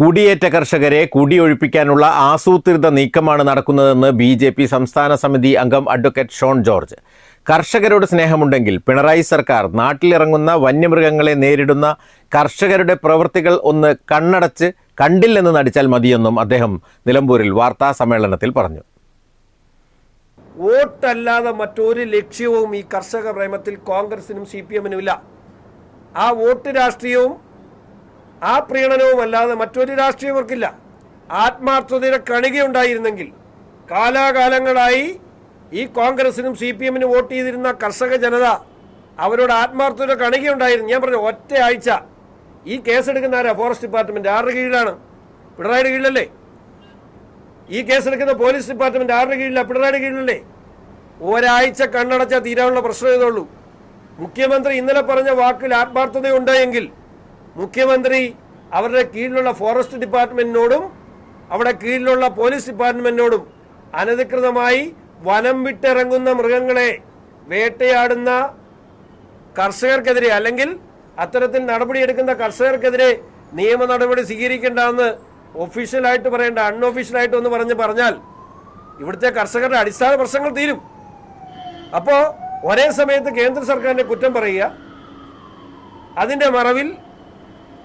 കുടിയേറ്റ കർഷകരെ കുടിയൊഴിപ്പിക്കാനുള്ള ആസൂത്രിത നീക്കമാണ് നടക്കുന്നതെന്ന് ബി ജെ പി സംസ്ഥാന സമിതി അംഗം അഡ്വക്കേറ്റ് ഷോൺ ജോർജ്. കർഷകരോട് സ്നേഹമുണ്ടെങ്കിൽ പിണറായി സർക്കാർ നാട്ടിലിറങ്ങുന്ന വന്യമൃഗങ്ങളെ നേരിടുന്ന കർഷകരുടെ പ്രവൃത്തികൾ ഒന്ന് കണ്ണടച്ച് കണ്ടില്ലെന്ന് നടിച്ചാൽ മതിയെന്നും അദ്ദേഹം നിലമ്പൂരിൽ വാർത്താ സമ്മേളനത്തിൽ പറഞ്ഞു. വോട്ടല്ലാതെ മറ്റൊരു ലക്ഷ്യവും ഈ കർഷക പ്രേമത്തിൽ കോൺഗ്രസിനും സി പി എമ്മിനും ഇല്ല ആ വോട്ട് രാഷ്ട്രീയവും ആ പ്രീണനവും അല്ലാതെ മറ്റൊരു രാഷ്ട്രീയവർക്കില്ല ആത്മാർത്ഥതയുടെ കണികയുണ്ടായിരുന്നെങ്കിൽ കാലാകാലങ്ങളായി ഈ കോൺഗ്രസിനും സി പി എമ്മിനും വോട്ട് ചെയ്തിരുന്ന കർഷക ജനത അവരോട് ആത്മാർത്ഥതയുടെ കണികയുണ്ടായിരുന്നു. ഞാൻ പറഞ്ഞു ഒറ്റ ആഴ്ച ഈ കേസെടുക്കുന്ന ആരാ? ഫോറസ്റ്റ് ഡിപ്പാർട്ട്മെന്റ് ആരുടെ കീഴിലാണ്? പിണറായിയുടെ കീഴിലല്ലേ? ഈ കേസെടുക്കുന്ന പോലീസ് ഡിപ്പാർട്ട്മെന്റ് ആരുടെ കീഴിലാണ് പിണറായിയുടെ കീഴിലല്ലേ? ഒരാഴ്ച കണ്ണടച്ചാൽ തീരാനുള്ള പ്രശ്നം ഇതുള്ളൂ മുഖ്യമന്ത്രി ഇന്നലെ പറഞ്ഞ വാക്കിൽ ആത്മാർത്ഥതയുണ്ട് എങ്കിൽ മുഖ്യമന്ത്രി അവരുടെ കീഴിലുള്ള ഫോറസ്റ്റ് ഡിപ്പാർട്ട്മെന്റിനോടും അവിടെ കീഴിലുള്ള പോലീസ് ഡിപ്പാർട്ട്മെന്റിനോടും അനധികൃതമായി വനം വിട്ടിറങ്ങുന്ന മൃഗങ്ങളെ വേട്ടയാടുന്ന കർഷകർക്കെതിരെ അല്ലെങ്കിൽ അത്തരത്തിൽ നടപടിയെടുക്കുന്ന കർഷകർക്കെതിരെ നിയമ നടപടി സ്വീകരിക്കേണ്ടതെന്ന് ഒഫീഷ്യലായിട്ട് പറയേണ്ട അൺഒഫീഷ്യലായിട്ട് ഒന്ന് പറഞ്ഞ് പറഞ്ഞാൽ ഇവിടുത്തെ കർഷകരുടെ അടിസ്ഥാന പ്രശ്നങ്ങൾ തീരും. അപ്പോൾ ഒരേ സമയത്ത് കേന്ദ്ര സർക്കാരിന്റെ കുറ്റം പറയുക അതിന്റെ മറവിൽ